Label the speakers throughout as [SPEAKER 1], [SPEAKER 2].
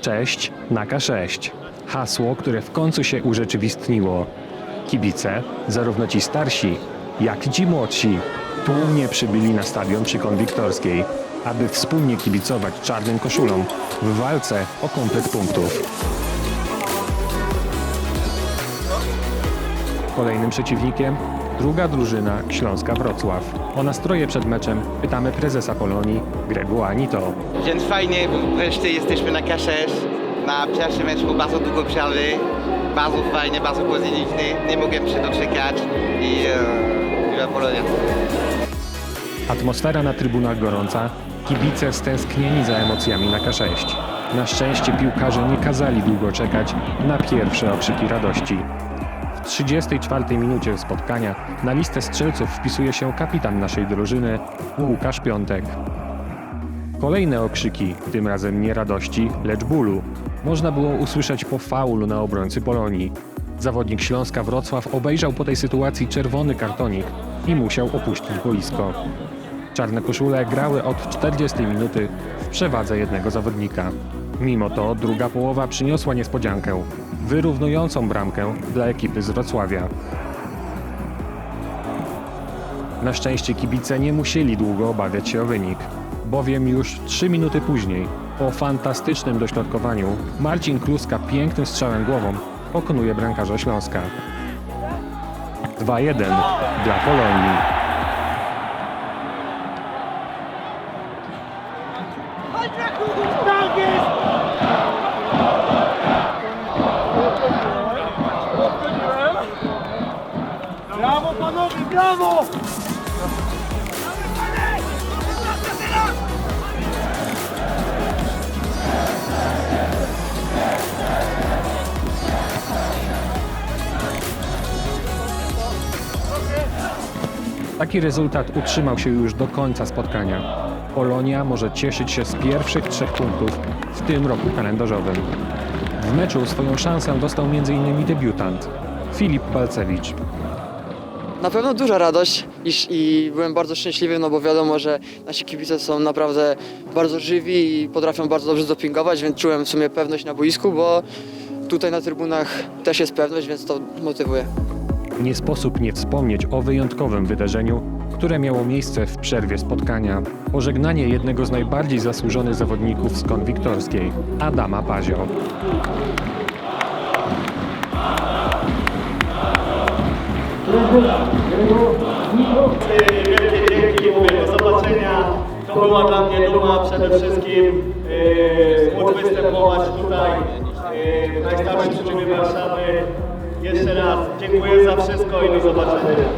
[SPEAKER 1] Cześć na K6. Hasło, które w końcu się urzeczywistniło. Kibice, zarówno ci starsi, jak i ci młodsi, tłumnie przybyli na stadion przy Konwiktorskiej, aby wspólnie kibicować czarnym koszulom w walce o komplet punktów. Kolejnym przeciwnikiem druga drużyna Śląska Wrocław. O nastroje przed meczem pytamy prezesa Polonii Gregu Anito.
[SPEAKER 2] Więc fajnie, bo wreszcie jesteśmy na K6. Na pierwszym meczu bardzo długo przerwy. Bardzo fajnie, bardzo pozytywny. Nie mogłem się doczekać i e, Polonia.
[SPEAKER 1] Atmosfera na trybunach gorąca, kibice stęsknieni za emocjami na K6. Na szczęście piłkarze nie kazali długo czekać na pierwsze okrzyki radości. W 34 minucie spotkania na listę strzelców wpisuje się kapitan naszej drużyny Łukasz Piątek. Kolejne okrzyki, tym razem nie radości, lecz bólu, można było usłyszeć po faulu na obrońcy Polonii. Zawodnik Śląska Wrocław obejrzał po tej sytuacji czerwony kartonik i musiał opuścić boisko. Czarne koszule grały od 40 minuty w przewadze jednego zawodnika. Mimo to druga połowa przyniosła niespodziankę, wyrównującą bramkę dla ekipy z Wrocławia. Na szczęście kibice nie musieli długo obawiać się o wynik, bowiem już 3 minuty później, po fantastycznym dośrodkowaniu, Marcin Kluska pięknym strzałem głową pokonuje bramkarza Śląska. 2-1 dla Polonii.
[SPEAKER 3] Brawo panowie, brawo!
[SPEAKER 1] Taki rezultat utrzymał się już do końca spotkania. Polonia może cieszyć się z pierwszych trzech punktów w tym roku kalendarzowym. W meczu swoją szansę dostał m.in. debiutant Filip Balcewicz.
[SPEAKER 4] Na pewno duża radość i byłem bardzo szczęśliwy, no bo wiadomo, że nasi kibice są naprawdę bardzo żywi i potrafią bardzo dobrze dopingować, więc czułem w sumie pewność na boisku, bo tutaj na trybunach też jest pewność, więc to motywuje.
[SPEAKER 1] Nie sposób nie wspomnieć o wyjątkowym wydarzeniu, które miało miejsce w przerwie spotkania. Pożegnanie jednego z najbardziej zasłużonych zawodników z konwiktorskiej, Adama Pazio.
[SPEAKER 3] Wielkie dzięki, mówię, do zobaczenia. To była dla mnie duma przede wszystkim yy, móc występować tutaj w najstarszym klubie Warszawy. Jeszcze raz dziękuję za wszystko i do zobaczenia.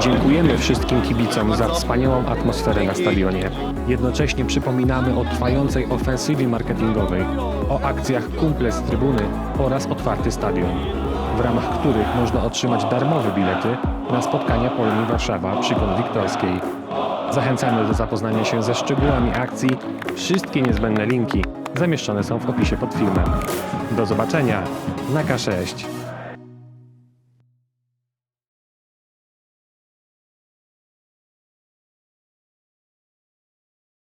[SPEAKER 1] Dziękujemy wszystkim kibicom za wspaniałą atmosferę na stadionie. Jednocześnie przypominamy o trwającej ofensywie marketingowej, o akcjach Kumple z trybuny oraz Otwarty Stadion, w ramach których można otrzymać darmowe bilety na spotkania Polonii Warszawa przy Konwiktorskiej. Zachęcamy do zapoznania się ze szczegółami akcji. Wszystkie niezbędne linki zamieszczone są w opisie pod filmem. Do zobaczenia na K6.